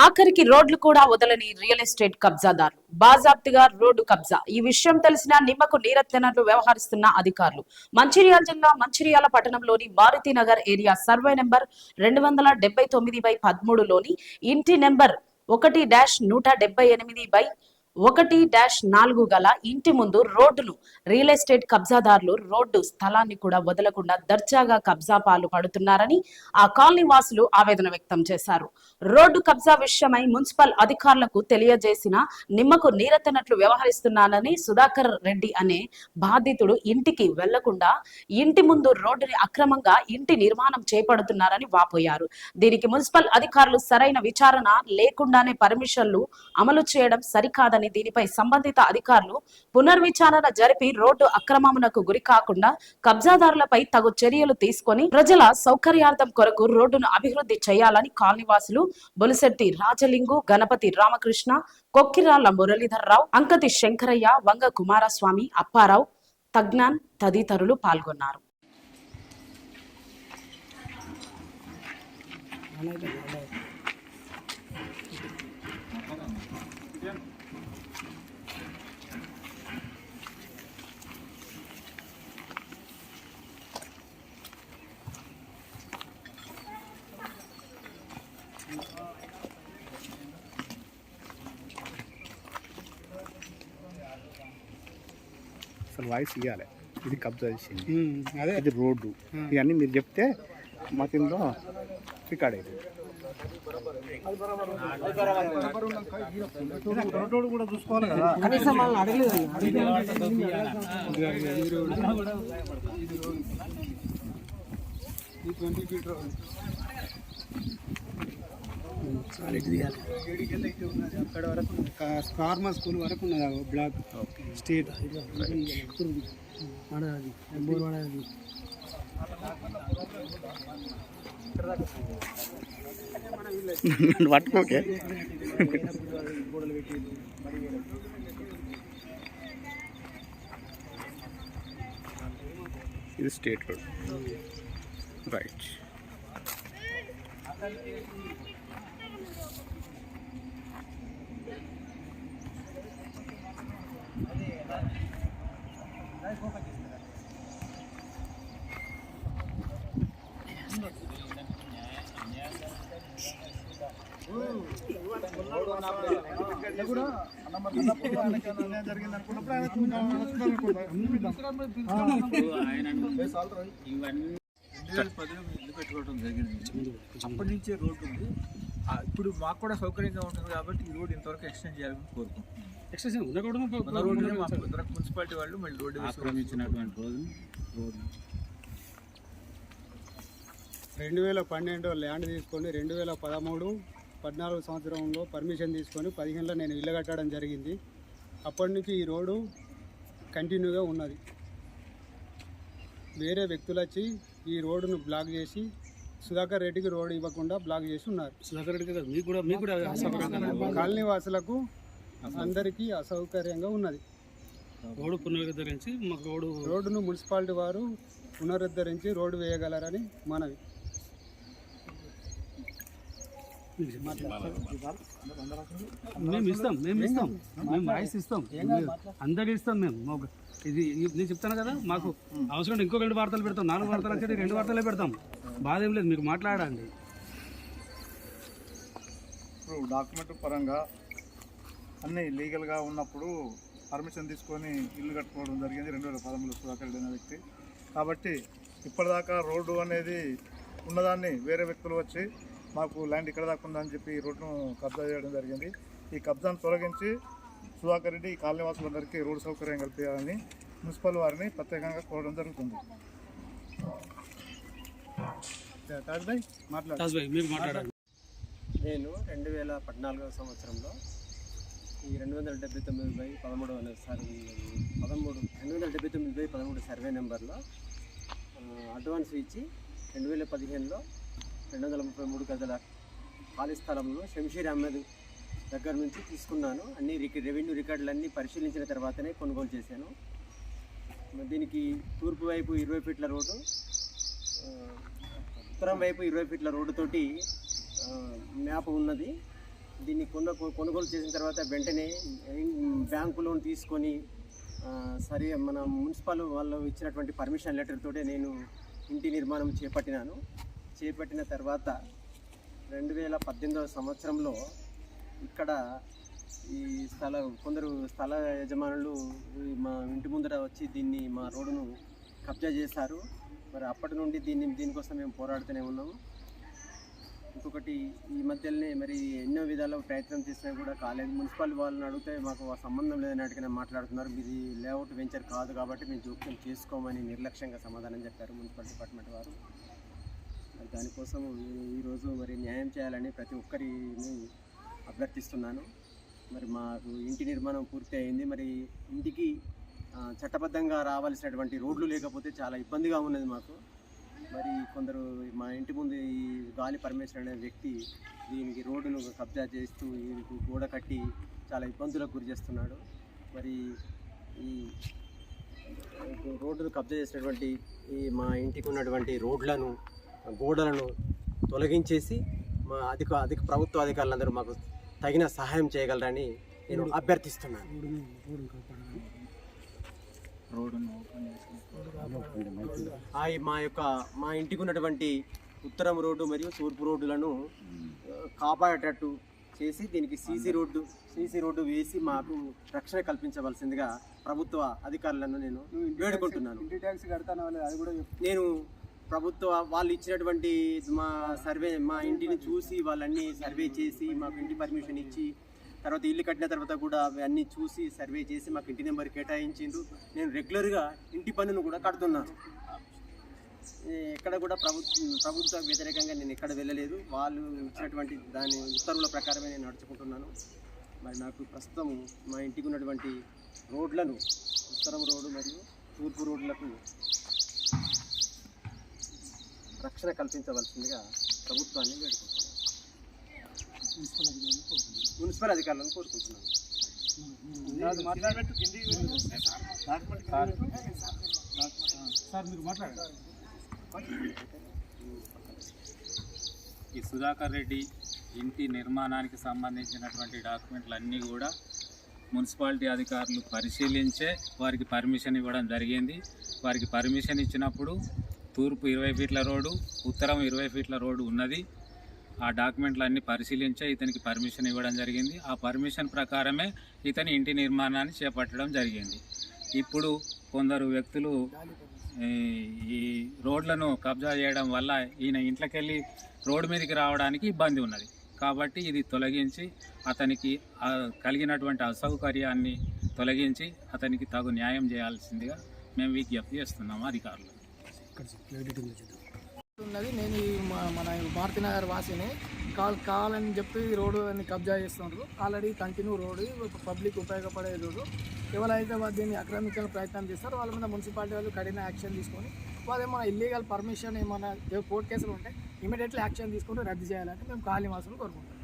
ఆఖరికి రోడ్లు కూడా వదలని రియల్ ఎస్టేట్ కబ్జాదారులు బాజాప్తిగా రోడ్డు కబ్జా. ఈ విషయం తెలిసిన నిమ్మకు నీరెత్తనట్లు వ్యవహరిస్తున్న అధికారులు. మంచిర్యాల జిల్లా మంచిర్యాల పట్టణంలోని మారుతినగర్ ఏరియా సర్వే నెంబర్ రెండు వందల డెబ్బై తొమ్మిది బై పదమూడులోని ఇంటి నెంబర్ ఒకటి డాష్ నూట డెబ్బై ఎనిమిది బై ఒకటి డాష్ నాలుగు గల ఇంటి ముందు రోడ్డును రియల్ ఎస్టేట్ కబ్జాదారులు రోడ్డు స్థలాన్ని కూడా వదలకుండా దర్జాగా కబ్జా పాలు పడుతున్నారని ఆ కాలనీ వాసులు ఆవేదన వ్యక్తం చేశారు. రోడ్డు కబ్జా విషయమై మున్సిపల్ అధికారులకు తెలియజేసిన నిమ్మకు నీరెత్తనట్లు వ్యవహరిస్తున్నానని సుధాకర్ రెడ్డి అనే బాధితుడు ఇంటికి వెళ్ళకుండా ఇంటి ముందు రోడ్డుని అక్రమంగా ఇంటి నిర్మాణం చేపడుతున్నారని వాపోయారు. దీనికి మున్సిపల్ అధికారులు సరైన విచారణ లేకుండానే పర్మిషన్లు అమలు చేయడం సరికాదని దీనిపై సంబంధిత అధికారులు పునర్విచారణ జరిపి రోడ్డు అక్రమమునకు గురి కాకుండా కబ్జాదారులపై తగు చర్యలు తీసుకొని ప్రజల సౌకర్యార్థం కొరకు రోడ్డును అభివృద్ధి చేయాలని కాలనీవాసులు బొలిశెట్టి రాజలింగు గణపతి రామకృష్ణ కొక్కిరాల మురళీధర్రావు అంకతి శంకరయ్య వంగ కుమారస్వామి అప్పారావు తజ్ఞాన్ తదితరులు పాల్గొన్నారు. అసలు వాయిస్ ఇవ్వాలి ఇది కబ్జా చేసింది. అదే. ఇది రోడ్డు. ఇవన్నీ మీరు చెప్తే మా కింద రికార్డ్ అయింది కూడా చూసుకోవాలి కదా కనీసం వాళ్ళని అడగలేదు. అక్కడ వరకు స్కార్మా స్కూల్ వరకు ఉన్నది ఆ బ్లాక్ స్టేట్ నన్ను పట్టుకోకే ఇది స్టేట్ రోడ్ రైట్ ఇవన్నీ పెట్టుకోవడం జరిగింది. అప్పటి నుంచే రోడ్డు ఉంది. ఇప్పుడు మాకు కూడా సౌకర్యంగా ఉంటుంది కాబట్టి ఈ రోడ్ ఇంతవరకు ఎక్స్టెండ్ చేయాలని కోరుకుంటున్నాం. రోడ్డు మాకు ఇద్దరు మున్సిపాలిటీ వాళ్ళు మళ్ళీ రోడ్డు ఆక్రమించినటువంటి రోజు రోడ్డు. రెండు వేల పన్నెండు ల్యాండ్ తీసుకొని రెండు వేల పదమూడు పద్నాలుగు సంవత్సరంలో పర్మిషన్ తీసుకొని పదిహేనులో నేను ఇల్లు కట్టడం జరిగింది. అప్పటి నుంచి ఈ రోడ్డు కంటిన్యూగా ఉన్నది. వేరే వ్యక్తులు వచ్చి ఈ రోడ్డును బ్లాక్ చేసి సుధాకర్ రెడ్డికి రోడ్డు ఇవ్వకుండా బ్లాక్ చేసి ఉన్నారు. సుధాకర్ రెడ్డి మీకు కూడా మీకు కూడా అసౌకర్యంగా కాలనీ వాసులకు అందరికీ అసౌకర్యంగా ఉన్నది. రోడ్డు పునరుద్ధరించి మాకు రోడ్డు రోడ్డును మున్సిపాలిటీ వారు పునరుద్ధరించి రోడ్డు వేయగలరని మనవి. మేము ఇస్తాం మేము ఇస్తాం. మేము వాయిస్ ఇస్తాం. అందరికి ఇస్తాం మేము. ఇది నేను చెప్తాను కదా మాకు అవసరం ఇంకో రెండు వార్తలు పెడతాం నాలుగు వార్తలు వచ్చేది రెండు వార్తలే పెడతాం. బాధ ఏం లేదు మీకు మాట్లాడండి. ఇప్పుడు డాక్యుమెంట్ పరంగా అన్నీ లీగల్గా ఉన్నప్పుడు పర్మిషన్ తీసుకొని ఇల్లు కట్టుకోవడం జరిగింది. రెండు వేల పదమూడు సుధాకర్ రెడ్డి అనే వ్యక్తి. కాబట్టి ఇప్పటిదాకా రోడ్డు అనేది ఉన్నదాన్ని వేరే వ్యక్తులు వచ్చి మాకు ల్యాండ్ ఇక్కడ దాకా ఉందని చెప్పి ఈ రోడ్డును కబ్జా చేయడం జరిగింది. ఈ కబ్జాను తొలగించి సుధాకర్ రెడ్డి ఈ కాలనీవాసులందరికీ రోడ్డు సౌకర్యం కల్పించాలని మున్సిపల్ వారిని ప్రత్యేకంగా కోరడం జరుగుతుంది. తాజ్భాయ్ మాట్లాడు. తాజ్ భాయ్ మీరు మాట్లాడండి. నేను రెండు వేల పద్నాలుగవ సంవత్సరంలో ఈ రెండు వందల డెబ్బై తొమ్మిది బై పదమూడు అనే సర్వే పదమూడు రెండు వందల డెబ్బై తొమ్మిది బై పదమూడు సర్వే నెంబర్లో అడ్వాన్స్ ఇచ్చి రెండు వేల పదిహేనులో రెండు వందల ముప్పై మూడు గదుల ఖాళీ స్థలంలో శంషీర్ అహ్మద్ దగ్గర నుంచి తీసుకున్నాను. అన్ని రిక రెవెన్యూ రికార్డులన్నీ పరిశీలించిన తర్వాతనే కొనుగోలు చేశాను. దీనికి తూర్పు వైపు ఇరవై ఫీట్ల రోడ్డు ఉత్తరం వైపు ఇరవై ఫీట్ల రోడ్డుతోటి మ్యాప్ ఉన్నది. దీన్ని కొన కొనుగోలు చేసిన తర్వాత వెంటనే బ్యాంకు లోన్ తీసుకొని సరే మన మున్సిపల్ వాళ్ళు ఇచ్చినటువంటి పర్మిషన్ లెటర్ తోటే నేను ఇంటి నిర్మాణం చేపట్టినాను. చేపట్టిన తర్వాత రెండు వేల పద్దెనిమిదవ సంవత్సరంలో ఇక్కడ ఈ స్థల కొందరు స్థల యజమానులు మా ఇంటి ముందర వచ్చి దీన్ని మా రోడ్డును కబ్జా చేశారు. మరి అప్పటి నుండి దీన్ని దీనికోసం మేము పోరాడుతూనే ఉన్నాము. ఇంకొకటి ఈ మధ్యలోనే మరి ఎన్నో విధాల ప్రయత్నం చేసినా కూడా కాలేదు. మున్సిపల్ వాళ్ళని అడిగితే మాకు ఆ సంబంధం లేదన్నట్టుగా మాట్లాడుతున్నారు. ఇది లేఅవుట్ వెంచర్ కాదు కాబట్టి మేము జోక్యం చేసుకోమని నిర్లక్ష్యంగా సమాధానం చెప్పారు మున్సిపల్ డిపార్ట్మెంట్ వారు. మరి దానికోసం నేను ఈరోజు మరి న్యాయం చేయాలని ప్రతి ఒక్కరిని అభ్యర్థిస్తున్నాను. మరి మాకు ఇంటి నిర్మాణం పూర్తి అయింది. మరి ఇంటికి చట్టబద్ధంగా రావాల్సినటువంటి రోడ్లు లేకపోతే చాలా ఇబ్బందిగా ఉన్నది మాకు. మరి కొందరు మా ఇంటి ముందు ఈ గాలి పరమేశ్వర్ అనే వ్యక్తి దీనికి రోడ్డును కబ్జా చేస్తూ దీనికి గోడ కట్టి చాలా ఇబ్బందులకు గురి చేస్తున్నాడు. మరి ఈ రోడ్డును కబ్జా చేసినటువంటి ఈ మా ఇంటికి ఉన్నటువంటి రోడ్లను గోడలను తొలగించేసి మా అధిక అధిక ప్రభుత్వ అధికారులందరూ మాకు తగిన సహాయం చేయగలరని నేను అభ్యర్థిస్తున్నాను మా యొక్క మా ఇంటికి ఉన్నటువంటి ఉత్తరం రోడ్డు మరియు తూర్పు రోడ్డులను కాపాడేటట్టు చేసి దీనికి సీసీ రోడ్డు సీసీ రోడ్డు వేసి మాకు రక్షణ కల్పించవలసిందిగా ప్రభుత్వ అధికారులను నేను వేడుకుంటున్నాను. నేను ప్రభుత్వ వాళ్ళు ఇచ్చినటువంటి మా సర్వే మా ఇంటిని చూసి వాళ్ళన్నీ సర్వే చేసి మాకు ఇంటి పర్మిషన్ ఇచ్చి తర్వాత ఇల్లు కట్టిన తర్వాత కూడా అవన్నీ చూసి సర్వే చేసి మాకు ఇంటి నెంబర్ కేటాయించిండ్రు. నేను రెగ్యులర్గా ఇంటి పన్నును కూడా కడుతున్నాను ఎక్కడ కూడా ప్రభుత్వం ప్రభుత్వ వ్యతిరేకంగా నేను ఎక్కడ వెళ్ళలేదు. వాళ్ళు ఇచ్చినటువంటి దాని ఉత్తర్వుల ప్రకారమే నేను నడుచుకుంటున్నాను. మరి నాకు ప్రస్తుతం మా ఇంటికి ఉన్నటువంటి రోడ్లను ఉత్తరం రోడ్డు మరియు తూర్పు రోడ్లకు రక్షణ కల్పించవలసిందిగా ప్రభుత్వాన్ని వేడుకుంటున్నాను. మున్సిపల్ అధికారులను కోరుకుంటున్నాను. సార్. మీరు మాట్లాడండి. ఈ సుధాకర్ రెడ్డి ఇంటి నిర్మాణానికి సంబంధించినటువంటి డాక్యుమెంట్లు అన్నీ కూడా మున్సిపాలిటీ అధికారులు పరిశీలించే వారికి పర్మిషన్ ఇవ్వడం జరిగింది. వారికి పర్మిషన్ ఇచ్చినప్పుడు తూర్పు ఇరవై ఫీట్ల రోడ్డు ఉత్తరం ఇరవై ఫీట్ల రోడ్డు ఉన్నది. ఆ డాక్యుమెంట్లు అన్నీ పరిశీలించే ఇతనికి పర్మిషన్ ఇవ్వడం జరిగింది. ఆ పర్మిషన్ ప్రకారమే ఇతని ఇంటి నిర్మాణాన్ని చేపట్టడం జరిగింది. ఇప్పుడు కొందరు వ్యక్తులు ఈ ఈ రోడ్లను కబ్జా చేయడం వల్ల ఈయన ఇంట్లోకెళ్ళి రోడ్డు మీదకి రావడానికి ఇబ్బంది ఉన్నది. కాబట్టి ఇది తొలగించి అతనికి కలిగినటువంటి అసౌకర్యాన్ని తొలగించి అతనికి తగు న్యాయం చేయాల్సిందిగా మేము విజ్ఞప్తి చేస్తున్నాము అధికారులు ఉన్నది. నేను ఈ మన భారతీనగర్ వాసిని కాల్ కావాలని చెప్పి రోడ్డు అన్ని కబ్జా చేస్తున్నారు ఆల్రెడీ కంటిన్యూ రోడ్డు. పబ్లిక్ ఉపయోగపడే రోడ్డు. ఎవరైతే దీన్ని ఆక్రమించే ప్రయత్నం చేస్తారో వాళ్ళ మీద మున్సిపాలిటీ వాళ్ళు కఠిన యాక్షన్ తీసుకొని వాళ్ళు ఏమైనా ఇల్లీగల్ పర్మిషన్ ఏమైనా కోర్టు కేసులు ఉంటే ఇమీడియట్లీ యాక్షన్ తీసుకుంటూ రద్దు చేయాలని మేము కాళీ మాసం కోరుకుంటాం.